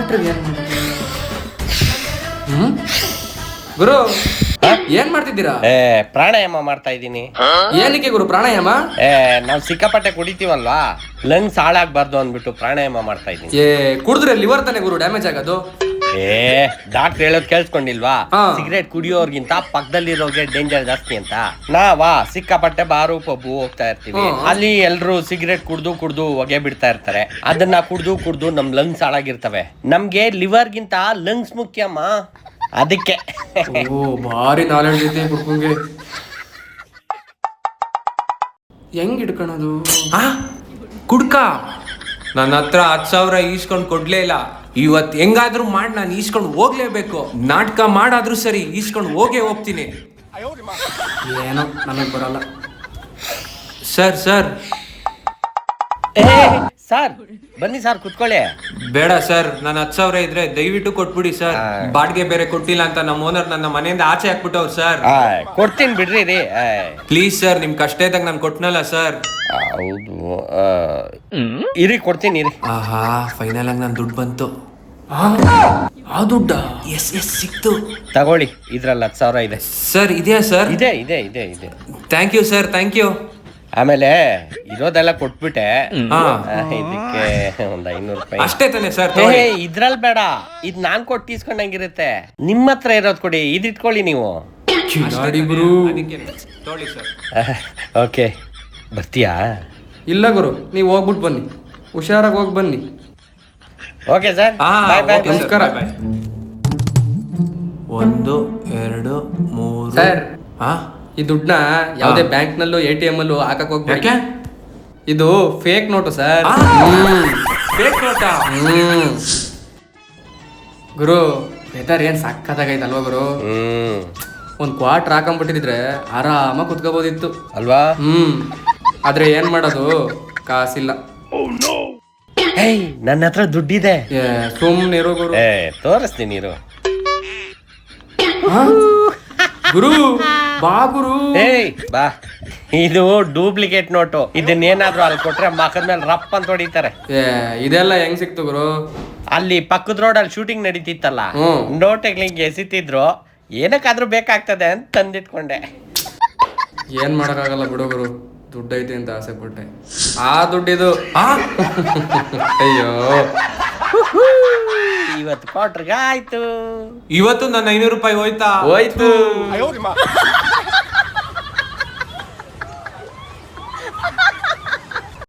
ಏನ್ ಗುರು ಏನ್ ಮಾಡ್ತಿದ್ದೀರಾ? ಏ ಪ್ರಾಣಾಯಾಮ ಮಾಡ್ತಾ ಇದ್ದೀನಿ. ಏನಕ್ಕೆ ಗುರು ಪ್ರಾಣಾಯಾಮ? ಏ ನಾವು ಸಿಕ್ಕಾಪಟ್ಟೆ ಕುಡಿತೀವಲ್ವಾ? ಲಂಗ್ಸ್ ಹಾಳಾಗ್ಬಾರ್ದು ಅಂದ್ಬಿಟ್ಟು ಪ್ರಾಣಾಯಾಮ ಮಾಡ್ತಾ ಇದ್ದೀನಿ. ಏ ಕುಡಿದ್ರೆ ಲಿವರ್ ತಾನೆ ಗುರು ಡ್ಯಾಮೇಜ್ ಆಗೋದು? ಏ ಡಾಕ್ಟರ್ ಹೇಳೋದ್ ಕೇಳಿಸ್ಕೊಂಡಿಲ್ವಾ? ಹಾ. ಸಿಗರೇಟ್ ಕುಡಿಯೋರ್ಗಿಂತ ಪಕ್ಕದಲ್ಲಿರೋಗೆ ಡೇಂಜರ್ ಜಾಸ್ತಿ ಅಂತ. ನಾವಾ? ಸಿಕ್ಕಾಪಟ್ಟೆ ಬಾರು ಪಬ್ಬು ಹೋಗ್ತಾ ಇರ್ತೀವಿ. ಅಲ್ಲಿ ಎಲ್ರು ಸಿಗರೇಟ್ ಕುಡ್ದು ಕುಡ್ದು ಹೊಗೆ ಬಿಡ್ತಾ ಇರ್ತಾರೆ. ಅದನ್ನ ಕುಡ್ದು ಕುಡ್ದು ನಮ್ ಲಂಗ್ಸ್ ಹಾಳಾಗಿರ್ತವೆ. ನಮ್ಗೆ ಲಿವರ್ಗಿಂತ ಲಂಗ್ಸ್ ಮುಖ್ಯಮ್ಮ. ಅದಕ್ಕೆ. ಓ ಭಾರಿ ನಾಲೆಡ್ಜ್ ಐತೆ ಕುಡ್ಕಂಗೆ ಹೆಂಗ್ ಹಿಡ್ಕೊಳೋದು ಆ? ಕುಡ್ಕ? ನನ್ನ ಹತ್ರ ಹತ್ತು ಸಾವಿರ ಈಸ್ಕೊಂಡು ಕೊಡ್ಲೇ ಇಲ್ಲ. ಇವತ್ತು ಹೆಂಗಾದ್ರೂ ಮಾಡಿ ನಾನು ಈಸ್ಕೊಂಡು ಹೋಗ್ಲೇಬೇಕು. ನಾಟಕ ಮಾಡಾದ್ರೂ ಸರಿ ಈಸ್ಕೊಂಡು ಹೋಗೇ ಹೋಗ್ತೀನಿ. ಏನೋ ನನಗೆ ಬರಲ್ಲ. Sir sir. ಏ ಸರ್ ಬನ್ನಿ ಸರ್ ಕುತ್ಕೊಳ್ಳಿ. ಬೇಡ ಸರ್ ನನ್ನ ಹತ್ತು ಸಾವಿರ ಇದ್ರೆ ದಯವಿಟ್ಟು ಕೊಟ್ಬಿಡಿ ಸರ್. ಬಾಡಿಗೆ ಬೇರೆ ಕೊಟ್ಟಿಲ್ಲ ಅಂತ ನಮ್ಮ ಓನರ್ ನನ್ನ ಮನೆಯಿಂದ ಆಚೆ ಹಾಕ್ಬಿಟ್ಟವ್ರು ಸರ್. ಆ, ಕೊಡ್ತೀನಿ ಬಿಡ್ರಿ ರೀ ಆ, ಪ್ಲೀಸ್ ಸರ್ ನಿಮ್ ಕಷ್ಟ ಇದ್ದಾಗ ನಾನು ಕೊಟ್ನಲ್ಲ ಸರ್. ಹೌದು ಆ, ಇರಿ ಕೊಡ್ತೀನಿ ಇರಿ. ಆಹಾ ಫೈನಲ್ ಆಗಿ ನನ್ ದುಡ್ಡು ಬಂತು. ಆ ದುಡ್ಡ? ಎಸ್ ಎಸ್ ಸಿಕ್ತು. ತಗೊಳ್ಳಿ ಇದ್ರಲ್ಲಿ ಹತ್ತು ಸಾವಿರ ಇದೆ. ಸರ್ ಇದೆಯಾ ಸರ್? ಇದೆ ಇದೆ ಇದೆ ಇದೆ. Thank you sir thank you ಆಮೇಲೆ ಇರೋದೆಲ್ಲ ಕೊಟ್ಬಿಟ್ಟೆ. ಇದಕ್ಕೆ ಒಂದ್ ಐನೂರು ರೂಪಾಯಿ. ಅಷ್ಟೇ ತಾನೆ ಸರ್ ಏ ಇದ್ರಲ್ಲಿ ಬೇಡ. ಇದ್ ನಾನ್ ಕೊಟ್ಟು ತೀಸ್ಕೊಂಡಂಗಿರುತ್ತೆ ನಿಮ್ಮ ಹತ್ರ ಇರೋದ್ ಕೊಡಿ ಇದ್ ಇಟ್ಕೊಳ್ಳಿ ನೀವು. ಗುರು. ಓಕೆ. ಬರ್ತೀಯಾ? ಇಲ್ಲ ಗುರು ನೀವು ಹೋಗ್ಬಿಟ್ಟು ಬನ್ನಿ. ಹುಷಾರಾಗಿ ಹೋಗಿ ಬನ್ನಿ. ಓಕೆ ಸರ್ ಬಾಯ್ ಬಾಯ್ ನಮಸ್ಕಾರ. ಒಂದು ಎರಡು ಮೂರು. ಸರ್ ಹಾ ಈ ದುಡ್ಡನ್ನ ಯಾವುದೇ ಬ್ಯಾಂಕ್ ನಲ್ಲೂ ಎ ಟಿ ಎಂ ಅಲ್ಲೂ ಹಾಕಕ್ ಹೋಗ್ಬೇಕು ಇದು ಫೇಕ್ ನೋಟು ಸರ್. ಗುರು ವೆದರ್ ಏನ್ ಸಕ್ಕತ್ತಾಗೈತೆ ಅಲ್ವಾ ಗುರು? ಒಂದ್ ಕ್ವಾರ್ಟರ್ ಹಾಕೊಂಡ್ಬಿಟ್ಟಿದ್ರೆ ಆರಾಮಾಗಿ ಕುತ್ಕೋಬೋದಿತ್ತು. ಅಲ್ವಾ? ಹ್ಮ್. ಆದ್ರೆ ಏನ್ ಮಾಡೋದು? ಕಾಸಿಲ್ಲ. ನನ್ನ ಹತ್ರ ದುಡ್ಡಿದೆ. ಇರೋ ಗುರು. ಏ ತೋರಿಸ್ತೀನಿ ಇರು. ಗುರು ಬಾ ಗುರು ಏಯ್ ಬಾ. ಇದು ಡೂಪ್ಲಿಕೇಟ್ ನೋಟು ಇದನ್ನೇನಾದ್ರೂ ಅಲ್ಲಿ ಕೊಟ್ರೆ ಮಕದ ಮೇಲೆ ರಪ್ ಅಂತ ಹೊಡಿತಾರೆ. ಏ ಇದೆಲ್ಲ ಹೆಂಗ್ ಸಿಕ್ತು ಗುರು? ಅಲ್ಲಿ ಪಕ್ಕದ ರೋಡ್ ಅಲ್ಲಿ ಶೂಟಿಂಗ್ ನಡೀತಿತ್ತಲ್ಲ ಹ್ಮ್. ನೋಟೆಗ್ಲಿಂಗ್ ಎಸಿತಿದ್ರು ಏನಕ್ಕಾದ್ರೂ ಬೇಕಾಗ್ತದೆ ಅಂತ ತಂದಿಟ್ಕೊಂಡೆ. ಏನ್ ಮಾಡಕ್ಕಾಗಲ್ಲ ಬಿಡು ಗುರು ದುಡ್ಡು ಐತೆ ಅಂತ ಆಸೆ ಪಟ್ಟೆ. ಆ ದುಡ್ಡಿದು ಆ, ಅಯ್ಯೋ. ಇವತ್ತು ಕ್ವಾರ್ಟರ್ಗೆ ಆಯ್ತು. ಇವತ್ತು ನನ್ನ ಐನೂರು ರೂಪಾಯಿ ಹೋಯ್ತಾ? ಹೋಯ್ತು.